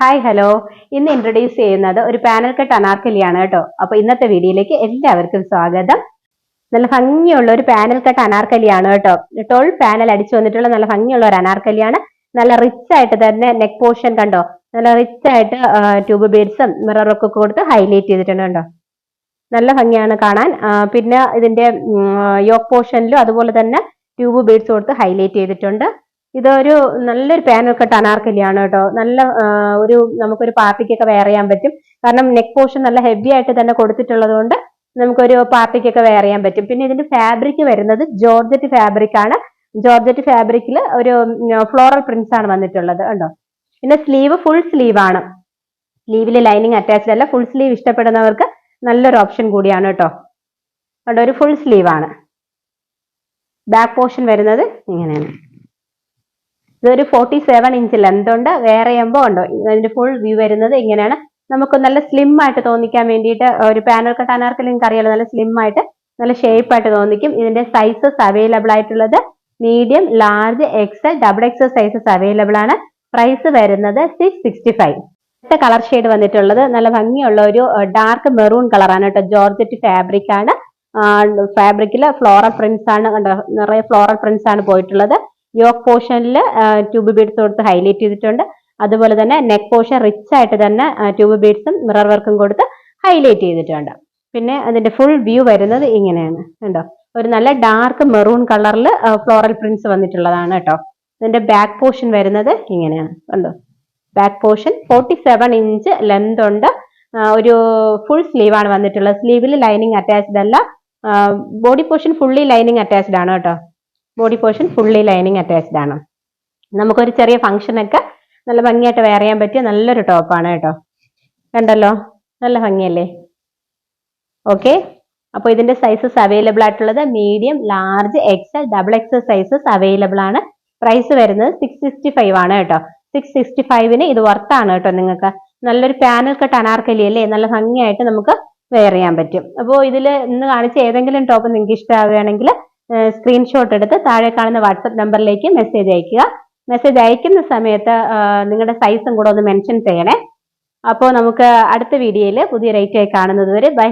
Hi hello ഇന്ന് introduce ചെയ്യുന്നത് ഒരു പാനൽ കട്ട് അനാർക്കലിയാണ് കേട്ടോ. അപ്പൊ ഇന്നത്തെ വീഡിയോയിലേക്ക് എല്ലാവർക്കും സ്വാഗതം. നല്ല ഭംഗിയുള്ള ഒരു പാനൽ കട്ട് അനാർക്കലിയാണ് കേട്ടോ. ടോൾ പാനൽ അടിച്ചു വന്നിട്ടുള്ള നല്ല ഭംഗിയുള്ള ഒരു അനാർക്കലിയാണ്. നല്ല റിച്ച് ആയിട്ട് തന്നെ നെക്ക് പോർഷൻ കണ്ടോ? നല്ല റിച്ച് ആയിട്ട് ട്യൂബ് ബീഡ്സും മിററൊക്കെ കൊടുത്ത് ഹൈലൈറ്റ് ചെയ്തിട്ടുണ്ട് കണ്ടോ? നല്ല ഭംഗിയാണ് കാണാൻ. പിന്നെ ഇതിന്റെ യോക്ക് പോർഷനിലും അതുപോലെ തന്നെ ട്യൂബ് ബീഡ്സ് കൊടുത്ത് ഹൈലൈറ്റ് ചെയ്തിട്ടുണ്ട്. ഇതൊരു നല്ലൊരു പാനൽ കട്ട് അനാർക്കലിയാണ് കേട്ടോ. നല്ല ഒരു നമുക്കൊരു പാർട്ടിക്കൊക്കെ വെയർ ചെയ്യാൻ പറ്റും. കാരണം നെക്ക് പോർഷൻ നല്ല ഹെവി ആയിട്ട് തന്നെ കൊടുത്തിട്ടുള്ളത് കൊണ്ട് നമുക്കൊരു പാർട്ടിക്കൊക്കെ വെയർ ചെയ്യാൻ പറ്റും. പിന്നെ ഇതിന്റെ ഫാബ്രിക് വരുന്നത് ജോർജറ്റ് ഫാബ്രിക് ആണ്. ജോർജറ്റ് ഫാബ്രിക്കിൽ ഒരു ഫ്ലോറൽ പ്രിന്റ്സ് ആണ് വന്നിട്ടുള്ളത് കണ്ടോ? പിന്നെ സ്ലീവ് ഫുൾ സ്ലീവ് ആണ്. സ്ലീവിൽ ലൈനിങ് അറ്റാച്ച്ഡ് അല്ല. ഫുൾ സ്ലീവ് ഇഷ്ടപ്പെടുന്നവർക്ക് നല്ലൊരു ഓപ്ഷൻ കൂടിയാണ് കേട്ടോ. കണ്ടോ? ഒരു ഫുൾ സ്ലീവ് ആണ്. ബാക്ക് പോർഷൻ വരുന്നത് ഇങ്ങനെയാണ്. ഇതൊരു ഫോർട്ടി സെവൻ ഇഞ്ച് ലെങ്ത് ഉണ്ട്. വേറെ എംബോ ഉണ്ടോ? അതിന്റെ ഫുൾ വ്യൂ വരുന്നത് ഇങ്ങനെയാണ്. നമുക്ക് നല്ല സ്ലിം ആയിട്ട് തോന്നിക്കാൻ വേണ്ടിയിട്ട് ഒരു പാനൽ കട്ട് അനാർക്കൽ നിങ്ങൾക്ക് അറിയാലോ? നല്ല സ്ലിം ആയിട്ട് നല്ല ഷേപ്പ് ആയിട്ട് തോന്നിക്കും. ഇതിന്റെ സൈസസ് അവൈലബിൾ ആയിട്ടുള്ളത് medium large XL double XL sizes available ആണ്. പ്രൈസ് വരുന്നത് സിക്സ് സിക്സ്റ്റി ഫൈവ് അടുത്ത കളർ ഷെയ്ഡ് വന്നിട്ടുള്ളത് നല്ല ഭംഗിയുള്ള ഒരു ഡാർക്ക് മെറൂൺ കളറാണ് കേട്ടോ. ജോർജറ്റ് ഫാബ്രിക് ആണ്. ഫാബ്രിക്കിൽ ഫ്ലോറൽ പ്രിന്റ്സ് ആണ്. കണ്ടോ? നിറയെ ഫ്ലോറൽ പ്രിന്റ്സ് ആണ് പോയിട്ടുള്ളത്. യോക്ക് പോർഷനിൽ ട്യൂബ് ബീഡ്സ് കൊടുത്ത് ഹൈലൈറ്റ് ചെയ്തിട്ടുണ്ട്. അതുപോലെ തന്നെ നെക്ക് പോർഷൻ റിച്ച് ആയിട്ട് തന്നെ ട്യൂബ് ബീഡ്സും മിറർ വർക്കും കൊടുത്ത് ഹൈലൈറ്റ് ചെയ്തിട്ടുണ്ട്. പിന്നെ അതിന്റെ ഫുൾ വ്യൂ വരുന്നത് ഇങ്ങനെയാണ് കണ്ടോ? ഒരു നല്ല ഡാർക്ക് മെറൂൺ കളറിൽ ഫ്ലോറൽ പ്രിന്റ്സ് വന്നിട്ടുള്ളതാണ് കേട്ടോ. ഇതിന്റെ ബാക്ക് പോർഷൻ വരുന്നത് ഇങ്ങനെയാണ് കണ്ടോ? Back portion forty seven inch length ഉണ്ട് ഒരു ഫുൾ സ്ലീവ് ആണ് വന്നിട്ടുള്ളത്. സ്ലീവിൽ ലൈനിങ് അറ്റാച്ച്ഡ് അല്ല. Body portion fully lining attached ആണ് കേട്ടോ. Body portion fully lining attached ആണ്. നമുക്കൊരു ചെറിയ ഫംഗ്ഷനൊക്കെ നല്ല ഭംഗിയായിട്ട് വെയർ ചെയ്യാൻ പറ്റിയ നല്ലൊരു ടോപ്പാണ് കേട്ടോ. കണ്ടല്ലോ? നല്ല ഭംഗിയല്ലേ? ഓക്കെ അപ്പോൾ ഇതിന്റെ സൈസസ് അവൈലബിൾ ആയിട്ടുള്ളത് medium large XL double XL sizes available ആണ്. പ്രൈസ് വരുന്നത് സിക്സ് സിക്സ്റ്റി ഫൈവ് ആണ് കേട്ടോ. സിക്സ് സിക്സ്റ്റി ഫൈവിന് ഇത് വർത്താണ് കേട്ടോ നിങ്ങൾക്ക്. നല്ലൊരു പാനൽ കട്ട് അനാർക്കലി അല്ലേ? നല്ല ഭംഗിയായിട്ട് നമുക്ക് വെയർ ചെയ്യാൻ പറ്റും. അപ്പോൾ ഇതിൽ ഇന്ന് കാണിച്ച ഏതെങ്കിലും ടോപ്പ് നിങ്ങൾക്ക് ഇഷ്ടമാവുകയാണെങ്കിൽ സ്ക്രീൻഷോട്ട് എടുത്ത് താഴെ കാണുന്ന വാട്സപ്പ് നമ്പറിലേക്ക് മെസ്സേജ് അയക്കുക. മെസ്സേജ് അയക്കുന്ന സമയത്ത് നിങ്ങളുടെ സൈസും കൂടെ ഒന്ന് മെൻഷൻ ചെയ്യണേ. അപ്പോൾ നമുക്ക് അടുത്ത വീഡിയോയിൽ പുതിയ റേറ്റ് ആയി കാണുന്നത് വരെ. ബൈ